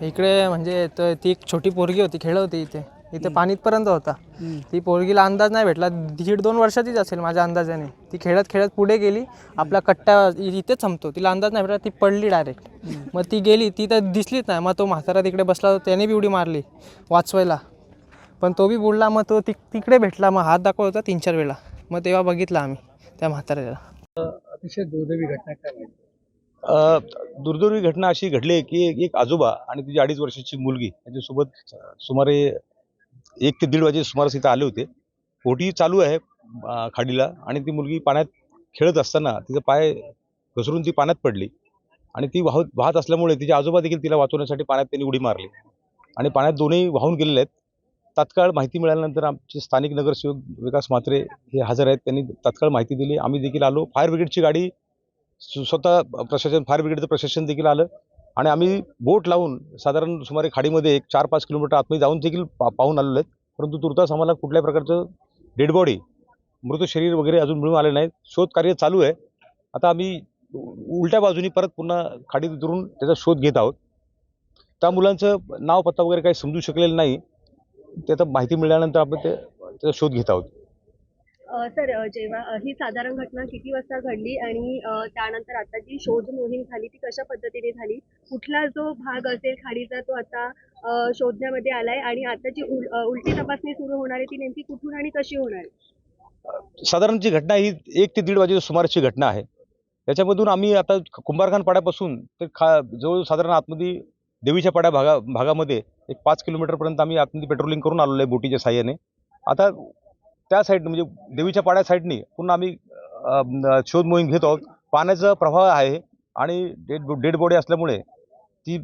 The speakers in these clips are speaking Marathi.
इकडे म्हणजे त- ती एक छोटी पोरगी होती खेळ होती इथे. इथे पाणीतपर्यंत होता. ती पोरगीला अंदाज नाही भेटला. दीड दोन वर्षाचीच असेल माझ्या अंदाजाने. ती खेळत खेळत पुढे गेली. आपला कट्टा इ- इथेच थांबतो तिला अंदाज नाही भेटला. ती पडली डायरेक्ट. मग ती गेली. ती तर दिसलीच नाही. मग तो म्हातारा तिकडे बसला होता. त्याने बी उडी मारली वाचवायला. पण तो बी बुडला. मग तो तिक तिकडे भेटला. मग हात दाखवत होता तीन चार वेळा. मग तेव्हा बघितला आम्ही त्या म्हाताऱ्याला. अतिशय दुर्दैवी घटना काय माहिती? दुर्दैवी घटना अशी घडली आहे की एक- आजोबा आणि तिची अडीच वर्षाची मुलगी यांच्यासोबत सुमारे एक ते दीड वाजे सुमारास इथं आले होते. पोटी चालू आहे खाडीला आणि ती मुलगी पाण्यात खेळत असताना तिचा पाय घसरून ती पाण्यात पडली आणि ती वाहत वाहत असल्यामुळे तिचे आजोबा देखील तिला वाचवण्यासाठी पाण्यात त्यांनी उडी मारली. आणि पाण्यात दोन्ही वाहून गेलेले आहेत. तात्काळ माहिती मिळाल्यानंतर आमचे स्थानिक नगरसेवक विकास म्हात्रे हे हजर आहेत. त्यांनी तात्काळ माहिती दिली. आम्ही देखील आलो. फायर ब्रिगेडची गाडी स्वतः प्रशासन फायर ब्रिगेडचं प्रशासन देखील आलं. आणि आम्ही बोट लावून साधारण सुमारे खाडीमध्ये एक चार पाच किलोमीटर आतमध्ये जाऊन देखील पा पाहून आलेलो आहेत. परंतु तुर्तास आम्हाला कुठल्याही प्रकारचं डेड बॉडी मृत शरीर वगैरे अजून मिळून आले नाहीत शोध कार्य चालू आहे. आता आम्ही उलट्या बाजूनी परत पुन्हा खाडीत उतरून त्याचा शोध घेत आहोत. त्या मुलांचं नाव पत्ता वगैरे काही समजू शकलेलं नाही. ते माहिती मिळाल्यानंतर आपण ते त्याचा शोध घेत आहोत. सर जेव्हा ही साधारण घटना किती वाजता घडली आणि त्यानंतर आता जी शोध मोहीम झाली ती कशा पद्धतीने झाली? कुठला जो भाग असेल खाडीचा तो आता शोधण्यामध्ये आलाय आणि आता जी उल उलटी तपासणी सुरू होणार आहे ती नेमकी कुठून आणि कशी होणार आहे? साधारण जी घटना ही एक ते दीड वाजे सुमाराची घटना आहे. त्याच्यामधून आम्ही आता कुंभारखान पाड्यापासून ते खा जवळ साधारण आतमध्ये देवीच्या पाड्या भागा भागामध्ये एक पाच किलोमीटरपर्यंत आम्ही आतमध्ये पेट्रोलिंग करून आलेलो आहे बोटीच्या साह्याने. आता त्या साईडनं म्हणजे देवीच्या पाड्या साईडनी पुन्हा आम्ही शोध मोहीम घेत. आहोत पाण्याचा प्रवाह आहे आणि डेड डेड बॉडी असल्यामुळे ती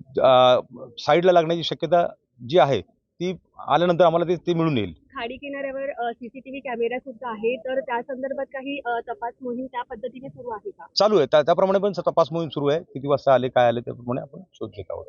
साईडला लागण्याची शक्यता जी आहे ती आल्यानंतर आम्हाला ते ते मिळून येईल. खाडी किनाऱ्यावर सीसीटीव्ही कॅमेरा सुद्धा आहे. तर त्या संदर्भात काही तपास मोहीम त्या पद्धतीने सुरू आहे का? चालू आहे. त्या त्याप्रमाणे पण तपास मोहीम सुरू आहे. किती वाजता आले काय आले त्याप्रमाणे आपण शोध घेत आहोत.